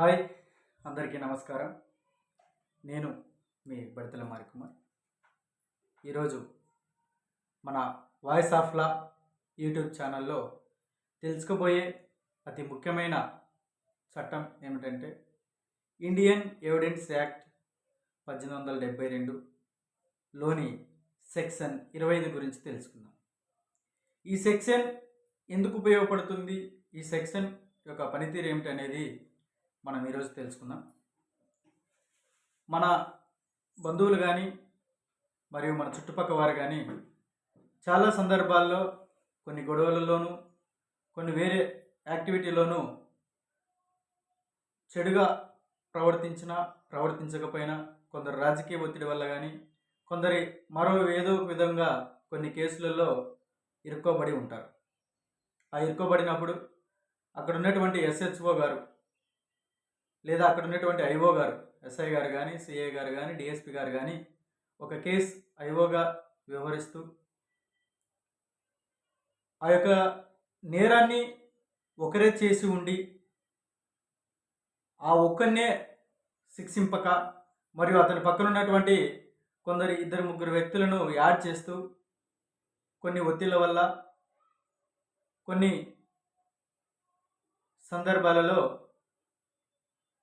Hi అందరికీ నమస్కారం. నేను మీ బడితల మారికుమార్ ఈరోజు మన వాయిస్ ఆఫ్ లా యూట్యూబ్ ఛానల్లో తెలుసుకోబోయే అతి ముఖ్యమైన చట్టం ఏమిటంటే ఇండియన్ ఎవిడెన్స్ యాక్ట్ పద్దెనిమిది వందల డెబ్బై రెండులోని సెక్షన్ ఇరవై ఐదు గురించి తెలుసుకుందాం. ఈ సెక్షన్ ఎందుకు ఉపయోగపడుతుంది? ఈ సెక్షన్ యొక్క పనితీరు ఏమిటనేది మనం ఈరోజు తెలుసుకుందాం. మన బంధువులు కానీ మరియు మన చుట్టుపక్కల వారు కానీ చాలా సందర్భాల్లో కొన్ని గొడవలలోనూ కొన్ని వేరే యాక్టివిటీలోనూ చెడుగా ప్రవర్తించినా ప్రవర్తించకపోయినా కొందరు రాజకీయ ఒత్తిడి వల్ల కానీ కొందరి మరో ఏదో విధంగా కొన్ని కేసులలో ఇరుక్కోబడి ఉంటారు. ఆ ఇరుక్కోబడినప్పుడు అక్కడ ఉన్నటువంటి ఎస్హెచ్ఓ గారు లేదా అక్కడ ఉన్నటువంటి ఐఓ గారు ఎస్ఐ గారు కానీ సిఐ గారు కానీ డిఎస్పి గారు కానీ ఒక కేస్ ఐఓగా వ్యవహరిస్తూ ఆ యొక్క నేరాన్ని ఒకరే చేసి ఉండి ఆ ఒక్కనే శిక్షింపక మరియు అతని పక్కన ఉన్నటువంటి కొందరు ఇద్దరు ముగ్గురు వ్యక్తులను యాడ్ చేస్తూ కొన్ని ఒత్తిళ్ళ వల్ల కొన్ని సందర్భాలలో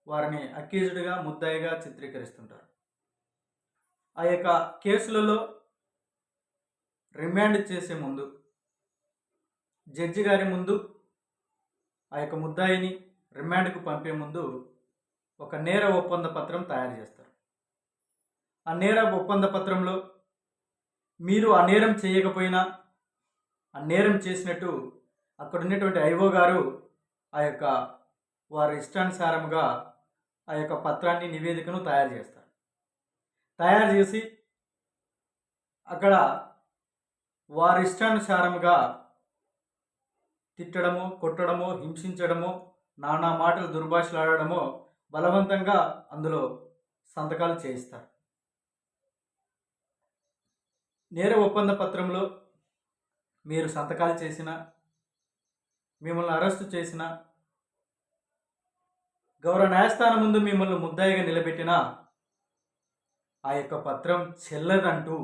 వారిని అక్యూజ్డ్గా ముద్దాయిగా చిత్రీకరిస్తుంటారు. ఆ యొక్క కేసులలో రిమాండ్ చేసే ముందు జడ్జి గారి ముందు ఆ యొక్క ముద్దాయిని రిమాండ్కు పంపే ముందు ఒక నేర ఒప్పంద పత్రం తయారు చేస్తారు. ఆ నేర ఒప్పంద పత్రంలో మీరు ఆ నేరం చేయకపోయినా ఆ నేరం చేసినట్టు అక్కడ ఉన్నటువంటి ఐఓ గారు ఆ యొక్క వారి ఇష్టానుసారముగా ఆ యొక్క పత్రాన్ని నివేదికను తయారు చేస్తారు. తయారు చేసి అక్కడ వారిష్టానుసారముగా తిట్టడము కొట్టడము హింసించడము నానా మాటలు దుర్భాషలాడడము బలవంతంగా అందులో సంతకాలు చేయిస్తారు. నేర ఒప్పంద పత్రంలో మీరు సంతకాలు చేసిన మిమ్మల్ని అరెస్టు చేసిన గౌరవ న్యాయస్థానం ముందు మిమ్మల్ని ముద్దాయిగా నిలబెట్టిన ఆ యొక్క పత్రం చెల్లదంటూ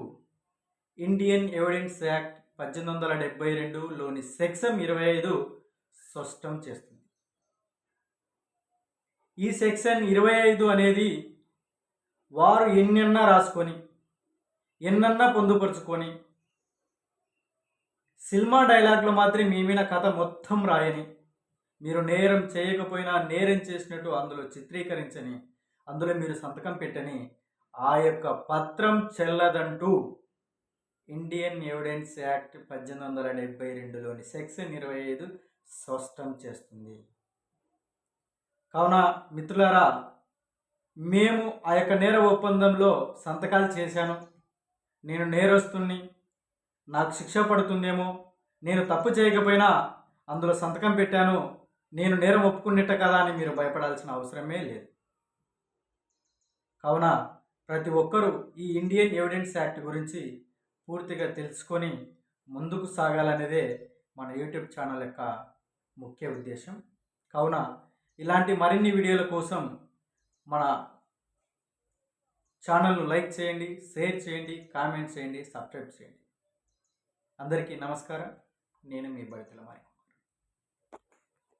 ఇండియన్ ఎవిడెన్స్ యాక్ట్ పద్దెనిమిది వందల డెబ్బై రెండులోని సెక్షన్ ఇరవై ఐదు స్పష్టం చేస్తుంది. ఈ సెక్షన్ ఇరవై ఐదు అనేది వారు ఎన్నెన్నా రాసుకొని ఎన్నన్నా పొందుపరుచుకొని సినిమా డైలాగ్లో మాత్రం మీ మీద కథ మొత్తం రాయని మీరు నేరం చేయకపోయినా నేరం చేసినట్టు అందులో చిత్రీకరించని అందులో మీరు సంతకం పెట్టని ఆ యొక్క పత్రం చెల్లదంటూ ఇండియన్ ఎవిడెన్స్ యాక్ట్ పద్దెనిమిది వందల డెబ్బై రెండులోని సెక్షన్ ఇరవై ఐదు స్పష్టం చేస్తుంది. కావున మిత్రులారా మేము ఆ యొక్క నేర ఒప్పందంలో సంతకాలు చేశాను. నేను నేరస్తుని నాకు శిక్ష పడుతుందేమో నేను తప్పు చేయకపోయినా అందులో సంతకం పెట్టాను. నేను నేరం ఒప్పుకున్నట్ట కదా అని మీరు భయపడాల్సిన అవసరమే లేదు. కావున ప్రతి ఒక్కరూ ఈ ఇండియన్ ఎవిడెన్స్ యాక్ట్ గురించి పూర్తిగా తెలుసుకొని ముందుకు సాగాలనేదే మన యూట్యూబ్ ఛానల్ యొక్క ముఖ్య ఉద్దేశం. కావున ఇలాంటి మరిన్ని వీడియోల కోసం మన ఛానల్ను లైక్ చేయండి షేర్ చేయండి కామెంట్ చేయండి సబ్స్క్రైబ్ చేయండి. అందరికీ నమస్కారం. నేను మీ బడితల మరి